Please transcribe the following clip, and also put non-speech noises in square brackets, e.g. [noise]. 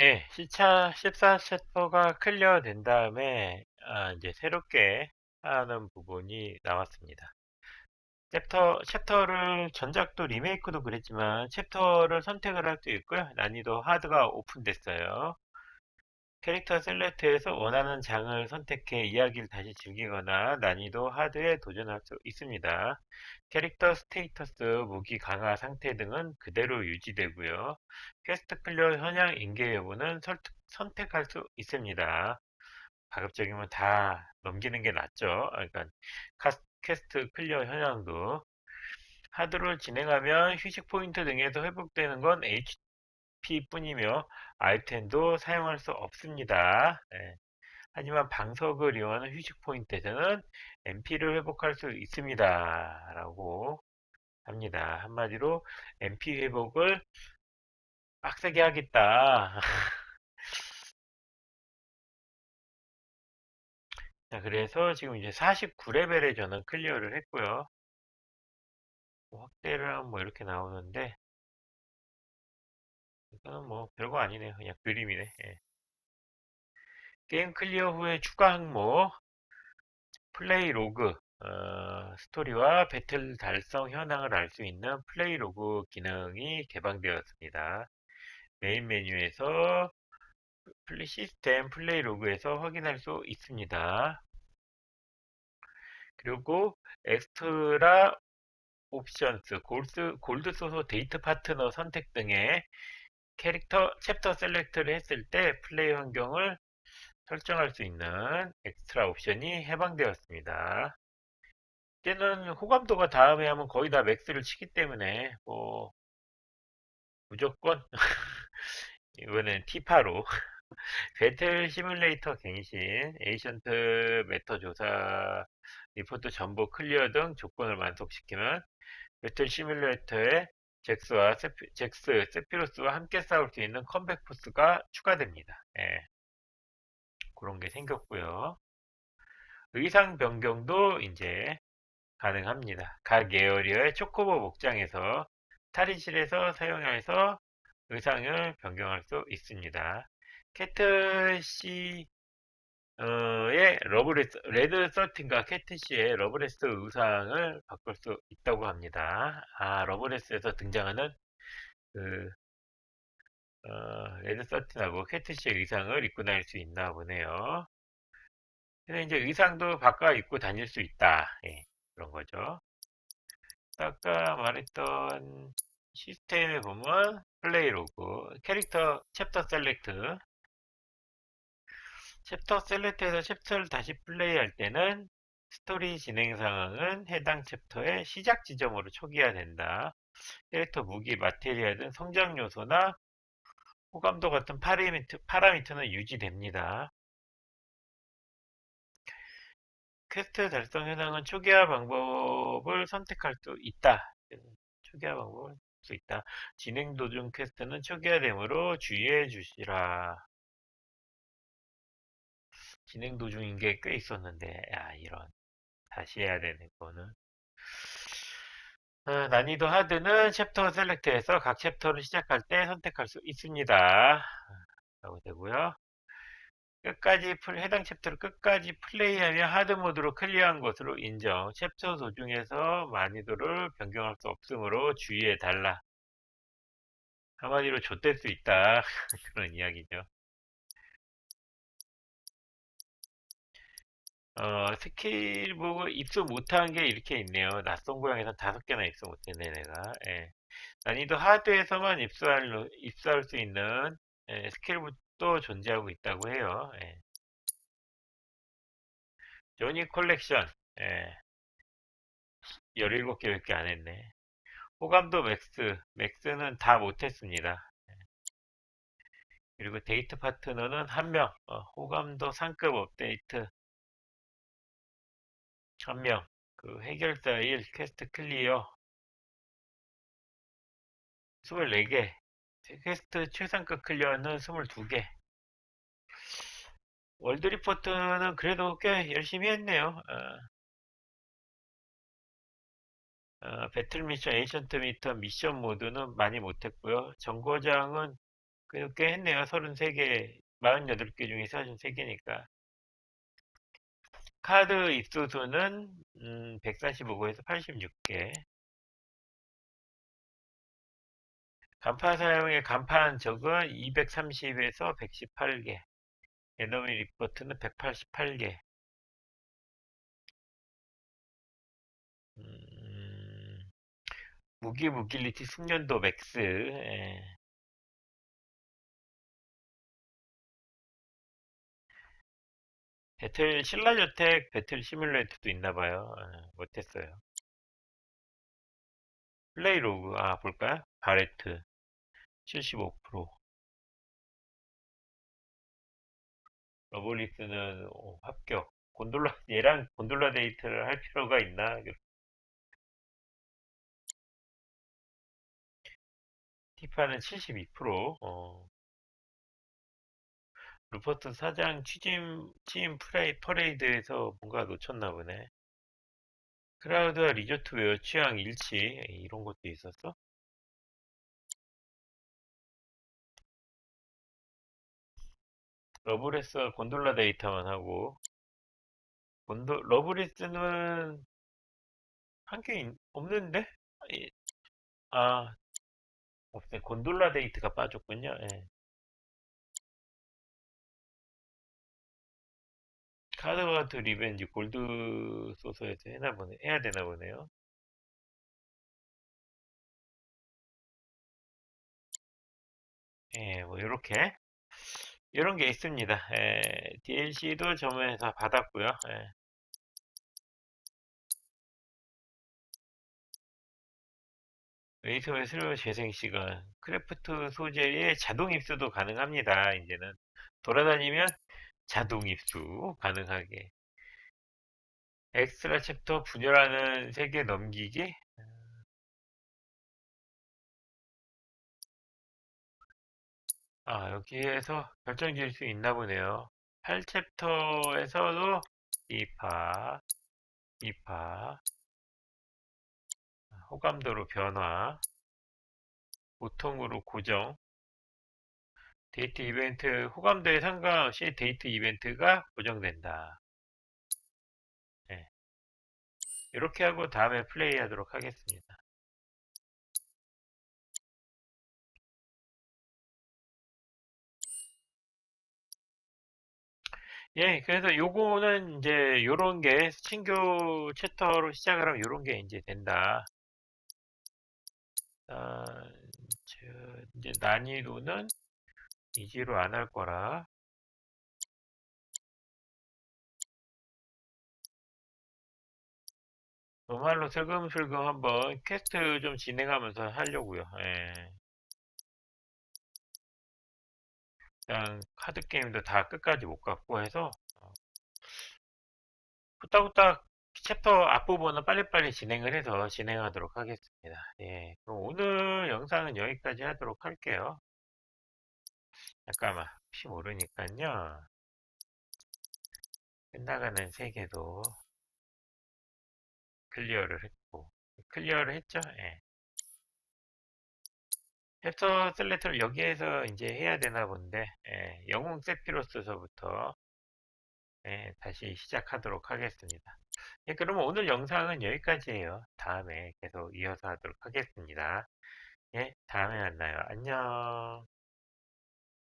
예, 시차 14 챕터가 클리어된 다음에 아, 이제 새롭게 하는 부분이 나왔습니다. 챕터, 챕터를 전작도 리메이크도 그랬지만 챕터를 선택을 할 수 있고요. 난이도 하드가 오픈됐어요. 캐릭터 셀렉트에서 원하는 장을 선택해 이야기를 다시 즐기거나 난이도 하드에 도전할 수 있습니다. 캐릭터 스테이터스, 무기 강화 상태 등은 그대로 유지되고요. 퀘스트 클리어 현황 인계 여부는 선택할 수 있습니다. 가급적이면 다 넘기는 게 낫죠. 아, 그러니까 퀘스트 클리어 현황도 하드를 진행하면 휴식 포인트 등에서 회복되는 건 HP뿐이며 아이템도 사용할 수 없습니다. 예. 하지만 방석을 이용하는 휴식 포인트에서는 MP를 회복할 수 있습니다. 라고 합니다. 한마디로 MP 회복을 빡세게 하겠다. [laughs] 자, 그래서 지금 이제 49레벨에 저는 클리어를 했고요. 뭐 확대를 하면 뭐 이렇게 나오는데, 이거는 뭐 별거 아니네요. 그냥 그림이네. 예. 게임 클리어 후에 추가 항목, 플레이 로그, 어, 스토리와 배틀 달성 현황을 알 수 있는 플레이 로그 기능이 개방되었습니다. 메인 메뉴에서 플리 시스템 플레이 로그에서 확인할 수 있습니다. 그리고 엑스트라 옵션스, 골드, 골드 소소 데이트 파트너 선택 등의 캐릭터 챕터 셀렉트를 했을 때 플레이 환경을 설정할 수 있는 엑스트라 옵션이 해방되었습니다. 이때는 호감도가 다음에 하면 거의 다 맥스를 치기 때문에 뭐 무조건 [laughs] 이거는 티파로 [laughs] 배틀 시뮬레이터 갱신, 에이션트 메터 조사, 리포트 전부 클리어 등 조건을 만족시키면 배틀 시뮬레이터에 잭스와 세피, 잭스, 세피로스와 함께 싸울 수 있는 컴백 포스가 추가됩니다. 예. 그런 게 생겼고요. 의상 변경도 이제 가능합니다. 각 에어리어의 초코보 목장에서 탈의실에서 사용해서 의상을 변경할 수 있습니다. 캐트씨 의 러브레스, 레드 서틴과 캐트씨의 러브레스 의상을 바꿀 수 있다고 합니다. 아, 러브레스에서 등장하는 그, 어, 레드 서틴하고 캐트씨의 의상을 입고 다닐 수 있나 보네요. 근데 이제 의상도 바꿔 입고 다닐 수 있다. 예, 그런 거죠. 아까 말했던 시스템에 보면 플레이 로그, 캐릭터 챕터 셀렉트, 챕터 셀렉트에서 챕터를 다시 플레이할 때는 스토리 진행 상황은 해당 챕터의 시작 지점으로 초기화 된다. 캐릭터 무기, 마테리얼 등 성장 요소나 호감도 같은 파라미터, 파라미터는 유지됩니다. 퀘스트 달성 현황은 초기화 방법을 선택할 수 있다. 초기화 방법을 수 있다. 진행 도중 퀘스트는 초기화되므로 주의해 주시라. 진행 도중인 게 꽤 있었는데, 야, 이런. 다시 해야 되네, 그거는. 어, 난이도 하드는 챕터 셀렉트에서 각 챕터를 시작할 때 선택할 수 있습니다. 라고 되고요. 끝까지 풀, 해당 챕터를 끝까지 플레이하며 하드 모드로 클리어한 것으로 인정. 챕터 도중에서 난이도를 변경할 수 없으므로 주의해 달라. 한마디로 좆될 수 있다. [laughs] 그런 이야기죠. 어, 스킬북을 입수 못한 게 이렇게 있네요. 낯선 고향에서 다섯 개나 입수 못했네, 내가. 예. 난이도 하드에서만 입수할, 입수할 수 있는 예, 스킬북도 존재하고 있다고 해요. 예. 조니 콜렉션. 예. 17개밖에 안 했네. 호감도 맥스. 맥스는 다 못했습니다. 예. 그리고 데이트 파트너는 한 명. 어, 호감도 상급 업데이트. 한 명. 그 해결사 1 퀘스트 클리어. 24개. 퀘스트 최상급 클리어는 22개. 월드 리포트는 그래도 꽤 열심히 했네요. 어, 어, 배틀 미션, 에이전트 미터 미션 모드는 많이 못했고요. 정거장은 그래도 꽤 했네요. 33개, 48개 중에 33개니까. 카드 입수수는 음, 145개에서 86개. 간판 사용의 간판 적은 230에서 118개. 에너미 리포트는 188개. 음, 무기 무길리티 숙련도 맥스. 예. 배틀 신라저택 배틀 시뮬레이터도 있나봐요. 예, 못했어요. 플레이 로그 아 볼까요? 바레트 75% 러블리스는 오, 합격. 곤돌라 얘랑 곤돌라 데이트를 할 필요가 있나? 티파는 72%. 어. 루퍼트 사장 취임 취임 프레이 퍼레이드에서 뭔가 놓쳤나 보네. 크라우드와 리조트웨어 취향 일치 이런 것도 있었어? 러브레스와 곤돌라 데이터만 하고 곤도 러브레스는 한 게 없는데? 이- 아 없네 곤돌라 데이트가 빠졌군요. 예. 카드와트 리벤지 골드 소서에서 해나 보네 해야 되나 보네요. 예, 뭐 이렇게 이런 게 있습니다. 예, DLC도 점에서 받았고요. 예. 웨이트의 새로운 재생 시간 크래프트 소재의 자동 입수도 가능합니다. 이제는 돌아다니면 자동 입수 가능하게. 엑스트라 챕터 분열하는 세계 넘기기? 아 여기에서 결정 지을 수 있나 보네요. 8챕터에서도 2파 2파. 호감도로 변화. 보통으로 고정 데이트 이벤트 호감도에 상관없이 데이트 이벤트가 고정된다 네. 이렇게 하고 다음에 플레이 하도록 하겠습니다 예, 그래서 요거는 이제 요런 게 신규 챕터로 시작을 하면 요런 게 이제 된다. 아, 저, 이제 난이도는 이지로 안 할 거라. 정말로 슬금슬금 한번 퀘스트 좀 진행하면서 하려고요. 예. 그냥 카드 게임도 다 끝까지 못 갔고 해서 어, 후딱후딱 챕터 앞부분은 빨리빨리 진행을 해서 진행하도록 하겠습니다. 예, 그럼 오늘 영상은 여기까지 하도록 할게요. 잠깐만, 혹시 모르니까요. 끝나가는 세계도 클리어를 했고, 클리어를 했죠? 예. 챕터 셀렉터를 여기에서 이제 해야 되나 본데, 예, 영웅 세피로스서부터 예, 다시 시작하도록 하겠습니다. 예, 그러면 오늘 영상은 여기까지예요. 다음에 계속 이어서 하도록 하겠습니다. 예, 다음에 만나요. 안녕.